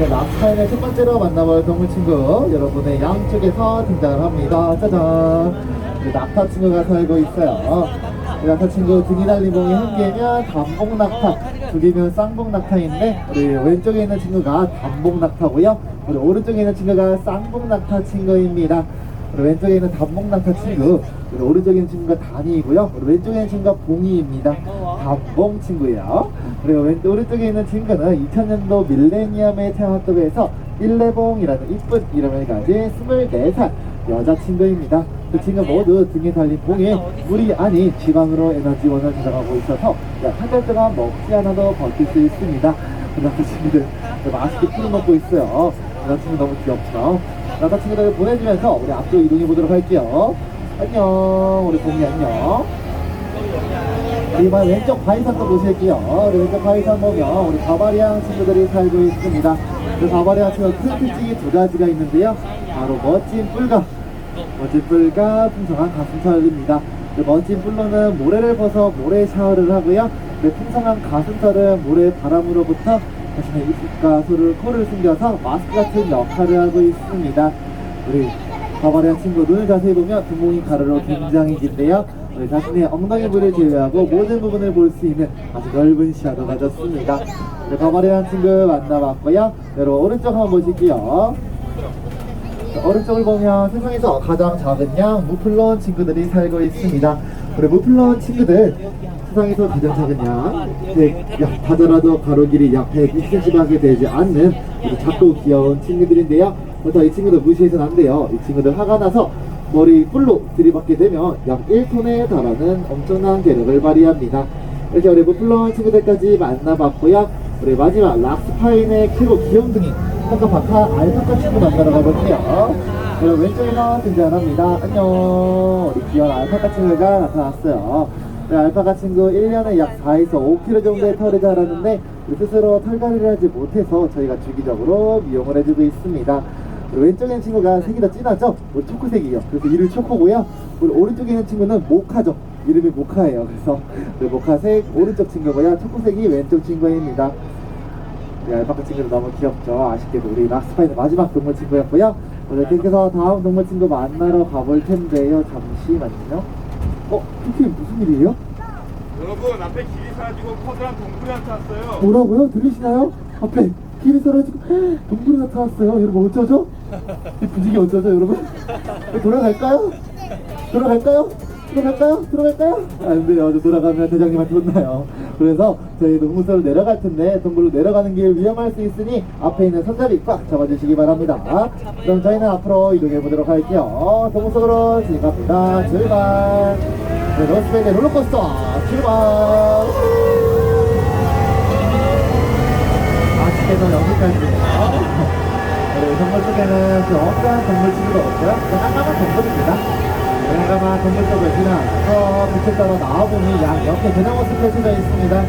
네, 랍스타인의 첫 번째로 만나볼 동물 친구 여러분의 양쪽에서 등장을 합니다. 짜잔. 네, 낙타 친구가 살고 있어요. 네, 낙타 친구 등이 달린 봉이 한 개면 단봉 낙타, 두 개면 쌍봉 낙타인데 우리 왼쪽에 있는 친구가 단봉 낙타고요. 우리 오른쪽에 있는 친구가 쌍봉 낙타 친구입니다. 우리 왼쪽에 있는 단봉 낙타 친구, 우리 오른쪽에 있는 친구가 단이고요. 우리 왼쪽에 있는 친구가 봉이입니다. 단봉 친구예요. 그리고 왼 오른쪽에 있는 친구는 2000년도 밀레니엄에 태어났다고 해서 일레봉이라는 이쁜 이름을 가진 24살 여자친구입니다. 그 친구 모두 등에 달린 봉에 물이 아닌 지방으로 에너지원을 가져가고 있어서 약 한 달 동안 먹지 않아도 버틸 수 있습니다. 그 남자친구들 맛있게 풀을 먹고 있어요. 남자친구 너무 귀엽죠? 남자친구들 보내주면서 우리 앞으로 이동해 보도록 할게요. 안녕, 우리 봉이 안녕. 이번 왼쪽 바위산도 보실게요. 왼쪽 바위산 보면 우리 바바리안 친구들이 살고 있습니다. 그 바바리안 친구 큰 특징이 두 가지가 있는데요. 바로 멋진 뿔과 멋진 뿔과 풍성한 가슴털입니다. 그 멋진 뿔로는 모래를 벗어 모래 샤워를 하고요. 그 풍성한 가슴털은 모래 바람으로부터 자신의 입과 소를 코를 숨겨서 마스크 같은 역할을 하고 있습니다. 우리 바바리안 친구 눈을 자세히 보면 뒷목이 가로로 굉장히 긴데요. 우리 자신의 엉덩이 부를 제외하고 모든 부분을 볼 수 있는 아주 넓은 시야도 가졌습니다. 우리 바바리안 친구 만나봤고요. 여러분 오른쪽 한번 보실게요. 자, 오른쪽을 보면 세상에서 가장 작은 양 무플론 친구들이 살고 있습니다. 우리 무플론 친구들 세상에서 가장 작은 양, 네, 약 다자라도 가로 길이 약 120cm밖에 되지 않는 아주 작고 귀여운 친구들인데요. 그렇다고 이 친구들 무시해서는 안 돼요. 이 친구들 화가 나서 머리 뿔로 들이받게 되면 약 1톤에 달하는 엄청난 괴력을 발휘합니다. 이렇게 우리 무플론 친구들까지 만나봤고요. 우리 마지막 락스파인의 크고 귀염둥이 파카파카 알파카 친구 만나러 가볼게요. 그리고 왼쪽에서 등장합니다. 안녕. 우리 귀여운 알파카 친구가 나타났어요. 네, 알파카 친구 1년에 약 4에서 5kg 정도의 털이 자라는데 우리 스스로 털갈이를 하지 못해서 저희가 주기적으로 미용을 해주고 있습니다. 왼쪽에 있는 친구가 색이 더 진하죠? 우리 초코색이에요. 그래서 이름이 초코고요. 우리 오른쪽에 있는 친구는 모카죠. 이름이 모카예요. 그래서 우리 모카색 오른쪽 친구고요. 초코색이 왼쪽 친구입니다. 네, 알파카 친구도 너무 귀엽죠. 아쉽게도 우리 락스파이는 마지막 동물 친구였고요. 오늘 계속해서 다음 동물 친구 만나러 가볼 텐데요. 잠시만요. 어, 피피님 무슨 일이에요? 여러분 앞에 길이 사라지고 커다란 동굴이 나타났어요. 뭐라고요? 들리시나요? 앞에 길이 사라지고 동물이 나타났어요. 여러분 어쩌죠? 이 분위기 어쩌죠, 여러분? 돌아갈까요? 돌아갈까요? 들어갈까요? 들어갈까요? 안 돼요. 저 돌아가면 대장님한테 혼나요. 그래서 저희 동물서로 내려갈 텐데 동굴로 내려가는 길 위험할 수 있으니 앞에 있는 손잡이 꽉 잡아주시기 바랍니다. 그럼 저희는 앞으로 이동해 보도록 할게요. 동물서로 진입합니다. 출발. 네, 로스베이의 롤러코스터 출발. 어떠한 동물 친구도 없고요. 그냥 한가만 동물입니다. 한가만 동물 쪽을 지나서 빛을 따라 나와보니 양 옆에 대나무 숲 펼쳐져 있습니다.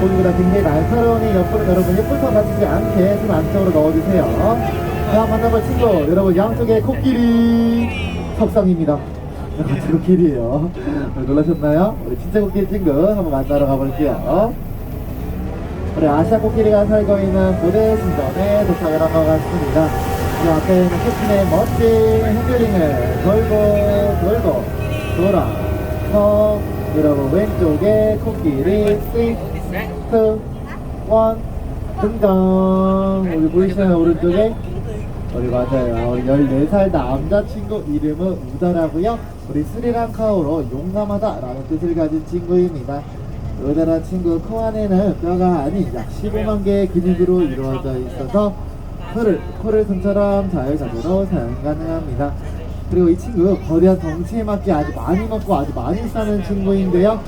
거기보다 굉장히 날카로우니 옆으로 여러분 선 다치지 않게 손 안쪽으로 넣어주세요. 다음 만나볼 친구 여러분 양쪽에 코끼리 석상입니다. 같이 코끼리예요. 놀라셨나요? 우리 진짜 코끼리 친구 한번 만나러 가볼게요. 우리 아시아 코끼리가 살고 있는 고대 신전에 도착을 한 것 같습니다. 이 앞에 있는 캡틴의 멋진 핸들링을 돌고 돌고 돌아서 여러분 왼쪽에 코끼리 6, 2, 1 등장. 우리 보이시나요? 오른쪽에? 우리 맞아요. 우리 14살 남자친구 이름은 우다라고요. 우리 스리랑카어로 용감하다 라는 뜻을 가진 친구입니다. 우다라 친구 코 안에는 뼈가 아닌 약 15만 개의 근육으로 이루어져 있어서 코를, 코를 손처럼 자유자재로 사용 가능합니다 그리고 이 친구 거대한 덩치에 맞게 아주 많이 먹고 아주 많이 싸는 친구인데요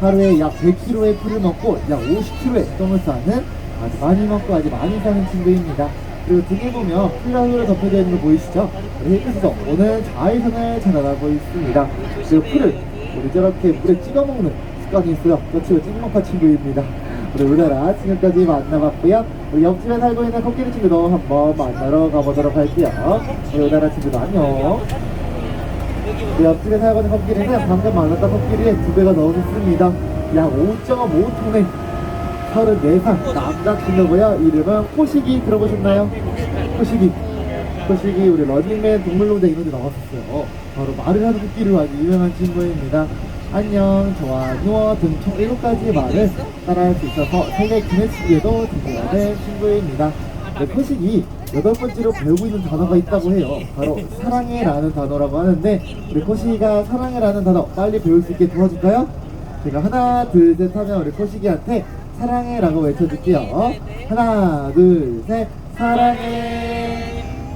하루에 약 100kg의 풀을 먹고 약 50kg의 똥을 싸는 아주 많이 먹고 아주 많이 사는 친구입니다. 그리고 등에 보면 풀라우를 덮여져 있는 거 보이시죠? 우리 힐끗에서 오늘 자외선을 차단하고 있습니다. 그리고 풀을 우리 저렇게 물에 찍어 먹는 습관이 있어요. 저 친구 찐먹파 친구입니다. 우리 우리나라 친구까지 만나봤고요. 우리 옆집에 살고 있는 코끼리 친구도 한번 만나러 가보도록 할게요. 우리 우리나라 친구도 안녕. 그 옆집에 살고 있는 코끼리는 방금 만났던 코끼리의 두 배가 넘습니다. 약 5.5톤의 34살 남자 친구고요. 이름은 호식이 들어보셨나요? 호식이. 호식이 우리 러닝맨 동물농장 이런 데 나왔었어요. 바로 말을 하는 토끼로 아주 유명한 친구입니다. 안녕, 좋아, 누워 등총 7가지 말을 따라할 수 있어서 세계 기네스북에도 등재하는 친구입니다. 네, 호식이 여덟 번째로 배우고 있는 단어가 있다고 해요. 바로 사랑해라는 단어라고 하는데 우리 코시기가 사랑해라는 단어 빨리 배울 수 있게 도와줄까요? 제가 하나 둘 셋 하면 우리 코시기한테 사랑해라고 외쳐줄게요. 하나 둘 셋 사랑해.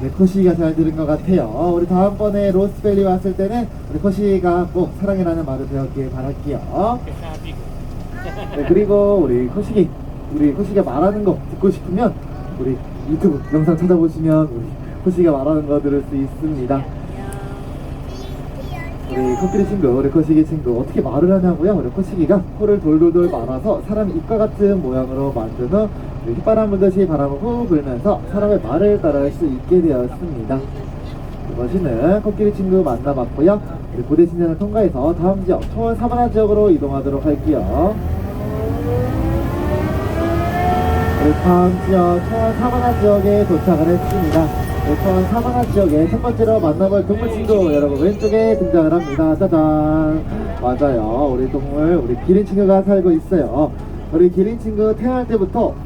네, 코시기가 잘 들은 것 같아요. 우리 다음번에 로스밸리 왔을 때는 우리 코시기가 꼭 사랑해라는 말을 배웠길 바랄게요. 네, 그리고 우리 코시기, 우리 코시기가 말하는 거 듣고 싶으면 우리 유튜브 영상 찾아보시면 우리 코시기가 말하는 거 들을 수 있습니다. 우리 코끼리 친구, 우리 코시기 친구 어떻게 말을 하냐고요? 우리 코시기가 코를 돌돌돌 말아서 사람 입과 같은 모양으로 우리 휘바람 불듯이 바람을 후 불면서 사람의 말을 따라할 수 있게 되었습니다. 이것이는 코끼리 친구 만나봤고요. 우리 고대 신전을 통과해서 다음 지역 초원 사바나 지역으로 이동하도록 할게요. 다음 지역 초원 사바나 지역에 도착을 했습니다. 초원 사바나 지역에 첫 번째로 만나볼 동물 친구 여러분 왼쪽에 등장을 합니다. 짜잔. 맞아요. 우리 동물 우리 기린 친구가 살고 있어요. 우리 기린 친구 태어날 때부터 약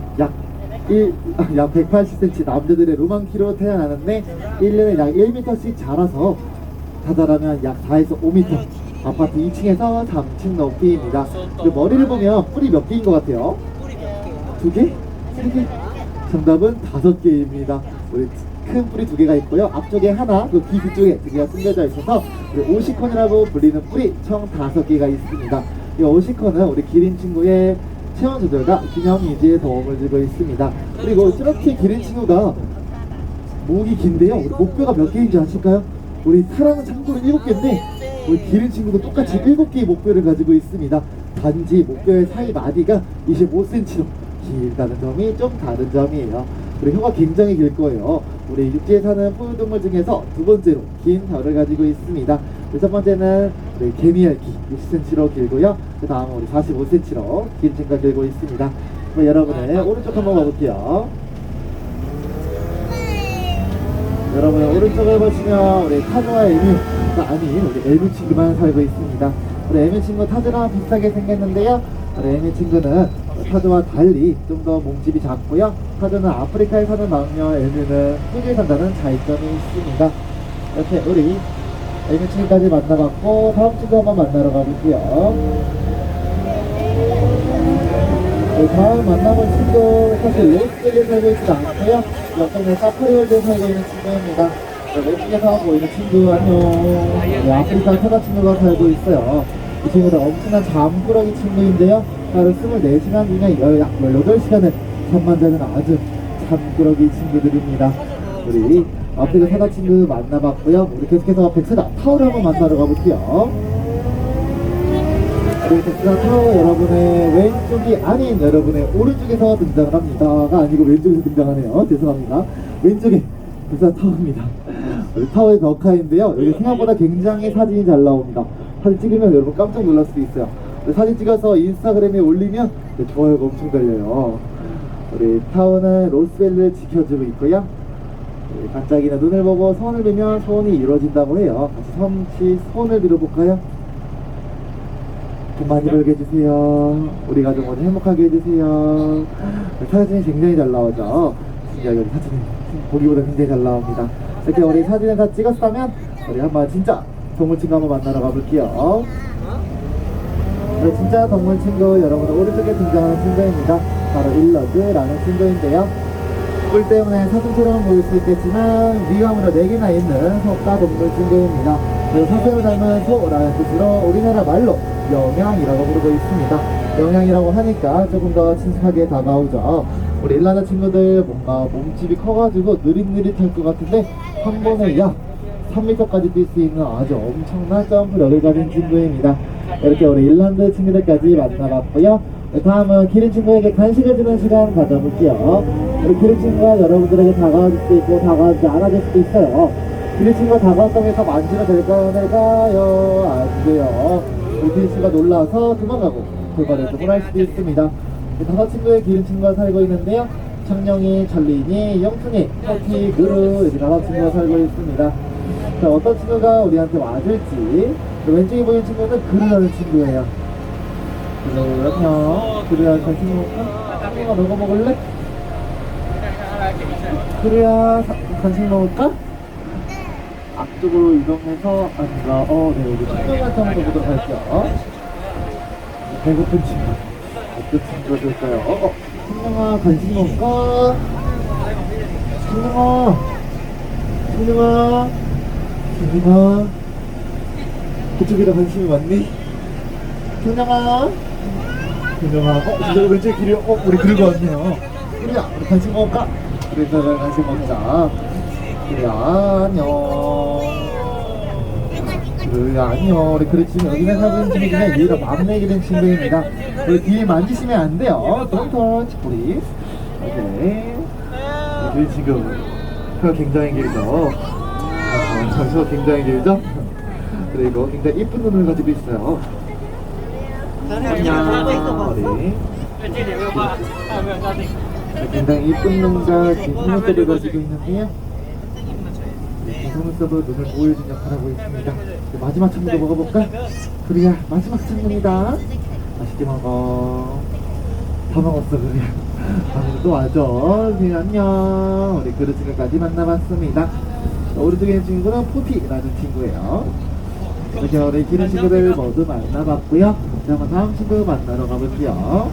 1, 약 180cm 남자들의 로망키로 태어나는데 1년에 약 1m씩 자라서 자잘하면 약 4에서 5m 아파트 2층에서 3층 높이입니다. 그 머리를 보면 뿌리 몇 개인 것 같아요? 두 개? 세 개? 정답은 다섯 개입니다. 우리 큰 뿌리 두 개가 있고요. 앞쪽에 하나, 그 귀 뒤쪽에 두 개가 숨겨져 있어서 오시콘이라고 불리는 뿌리 총 다섯 개가 있습니다. 이 오시콘은 우리 기린 친구의 체온 조절과 균형 유지에 도움을 주고 있습니다. 그리고 이렇게 기린 친구가 목이 긴데요. 우리 목뼈가 몇 개인지 아실까요? 우리 사람은 참고로 일곱 개인데 우리 기린 친구도 똑같이 일곱 개의 목뼈를 가지고 있습니다. 단지 목뼈의 사이 마디가 25cm로 길다는 점이 좀 다른 점이에요. 우리 혀가 굉장히 길 거예요. 우리 육지에 사는 포유동물 중에서 두 번째로 긴 혀를 가지고 있습니다. 그첫 번째는 우리 개미알기 60cm로 길고요. 그 다음은 우리 45cm로 긴 친구가 길고 있습니다. 그럼 여러분의 오른쪽 한번 봐볼게요. 여러분 오른쪽을 보시면 우리 타조와 에뮤가 아닌 우리 에뮤 친구만 살고 있습니다. 우리 에뮤 친구 타조랑 비슷하게 생겼는데요. 우리 에뮤 친구는 타조와 달리 좀 더 몸집이 작고요. 타조는 아프리카에 사는 남녀, 에뮤는 호주에 산다는 차이점이 있습니다. 이렇게 우리 친구까지 만나봤고 다음 친구 한번 만나러 가볼게요. 네, 다음 만나볼 친구 사실 로스트에 살고 있지 않고요. 옆동네 사파리월드에 살고 있는 친구입니다. 네, 왼쪽에서 보이는 친구 안녕. 네, 아프리카 사자 친구가 살고 있어요. 이 친구는 엄청난 잠꾸러기 친구인데요. 하루 24시간 중에 약 18시간을 잠만 자는 아주 잠꾸러기 친구들입니다. 우리 아프리카 사자 친구 만나봤고요. 우리 계속해서 백사자 타오를 한번 만나러 가볼게요. 우리 백사 타워 여러분의 왼쪽이 아닌 여러분의 오른쪽에서 등장을 합니다가 아니고 왼쪽에서 등장하네요. 죄송합니다. 왼쪽에 백사 타워입니다. 타워의 벽화인데요. 여기 생각보다 굉장히 사진이 잘 나옵니다. 사진 찍으면 여러분 깜짝 놀랄 수도 있어요. 사진 찍어서 인스타그램에 올리면 네, 좋아요가 엄청 달려요. 우리 타워는 로스밸리를 지켜주고 있고요 반짝이는 눈을 보고 손을 빌면 소원이 이루어진다고 해요 같이 삼치 손을 빌어볼까요? 돈 많이 벌게 해주세요. 우리 가족 모두 행복하게 해주세요. 사진이 굉장히 잘 나오죠. 진짜 여기 사진이 보기보다 굉장히 잘 나옵니다. 이렇게 우리 사진을 다 찍었다면 우리 한번 진짜 동물 친구 한번 만나러 가볼게요. 네, 진짜 동물 친구 여러분 오른쪽에 등장하는 친구입니다. 바로 일러드라는 친구인데요. 뿔 때문에 사슴처럼 보일 수 있겠지만 위험으로 4개나 있는 소가 동물 친구입니다. 그리고 사슴을 닮은 소라는 뜻으로 우리나라 말로 영양이라고 부르고 있습니다. 영양이라고 하니까 조금 더 친숙하게 다가오죠. 우리 일라나 친구들 뭔가 몸집이 커가지고 느릿느릿할 것 같은데 한 번에 약 3m까지 뛸 수 있는 아주 엄청난 점프력을 가진 친구입니다. 이렇게 우리 일란드 친구들까지 만나봤고요. 네, 다음은 기린 친구에게 간식을 주는 시간 가져볼게요. 우리 기린 친구가 여러분들에게 다가와줄 수도 있고 다가오지 않아줄 수도 있어요. 기린 친구가 다가왔다고 해서 만지면 될까요? 될까요? 안 돼요. 우리 기린 친구가 놀라서 도망가고 돌발을 할 수도 있습니다. 이 다섯 친구의 기린 친구가 살고 있는데요. 청룡이, 천린이, 영순이, 터티, 그루 이렇게 다섯 친구가 살고 있습니다. 자, 어떤 친구가 우리한테 와줄지. 그 왼쪽에 보이는 친구는 그루라는 친구예요. 안녕. 그루야, 간식 먹을까? 친구가 너거 먹을래? 그루야, 사- 간식 먹을까? 앞쪽으로 이동해서 앉아. 어, 네, 여기 친구한테 한번 보도록 할게요. 배고픈 친구. 어떤 친구가 될까요? 어, 어. 신영아, 간식 먹을까? 신영아. 신영아. 신영아. 그쪽에다 관심이 많니? 신영아. 신영아. 어, 진짜 길이, 어, 우리 그리고 왔네요. 그래야, 우리 간식 먹을까? 그래서 간식 먹자. 그래 안녕 우리 그래 지금 여기서 살고 있는 친구 중에 유일한 막내 기른 친구입니다. 우리 뒤에 만지시면 안 돼요. Touch please. 오케이. 우리 지금 혀가 굉장히 길죠? 어, 저 혀가 굉장히 길죠? 그리고 굉장히 이쁜 눈을 가지고 있어요 안녕 우리 굉장히 이쁜 눈과 긴 눈썹을 가지고 있는데요 속눈썹으로 눈을 보여준 역할을 하고 있습니다. 이제 마지막 친구도 먹어볼까? 그래야 마지막 친구입니다. 맛있게 먹어. 다 먹었어 그래. 다음에 또 와줘. 그래 안녕. 우리 그릇 친구까지 만나봤습니다. 자, 오른쪽에 있는 친구는 포피라는 친구예요. 이렇게 우리 기른 친구들 모두 만나봤고요. 자, 한번 다음 친구 만나러 가볼게요.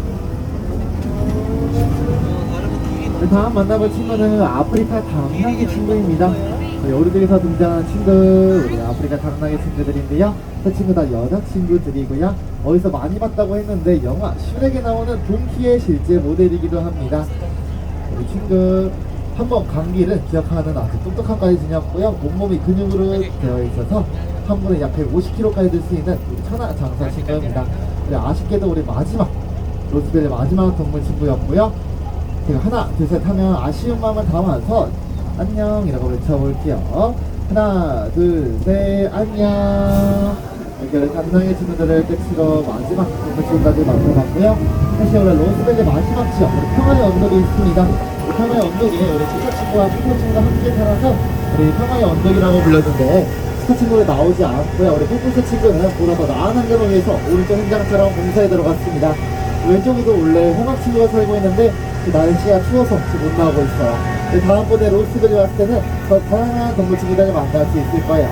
네, 다음 만나볼 친구는 아프리카 당나귀 친구입니다. 저희 오른쪽에서 등장한 친구, 우리 아프리카 당나귀 친구들인데요. 그 친구 다 여자 친구들이고요. 어디서 많이 봤다고 했는데 영화 슈렉에 나오는 동키의 실제 모델이기도 합니다. 우리 친구 한번 감기를 기억하는 아주 똑똑한 까지지녔고요. 몸몸이 근육으로 되어 있어서 한 분에 약 150kg까지 들 수 있는 우리 천하 장사 친구입니다. 근데 아쉽게도 우리 마지막 로스벨의 마지막 동물 친구였고요. 제가 하나, 둘, 셋 하면 아쉬운 마음을 담아서 안녕이라고 외쳐볼게요. 하나, 둘, 셋, 안녕. 이렇게 감상의 친구들을 끝으로 마지막 동물 친구까지 만나봤고요. 사실 원래 로스벨의 마지막 지역, 우리 평화의 언덕이 있습니다. 이 평화의 언덕에 우리 치카 친구와 푸푸 친구가 함께 살아서 우리 평화의 언덕이라고 불렀는데 친구가 나오지 않았고요. 우리 푸푸 친구는 보다 더 나은 환경을 위해서 오른쪽 현장처럼 공사에 들어갔습니다. 왼쪽에도 원래 홍학 친구가 살고 있는데 그 날씨가 추워서 못 나오고 있어요. 다음번에 로스벨이 왔을 때는 더 다양한 동물 친구들을 만날 수 있을 거예요.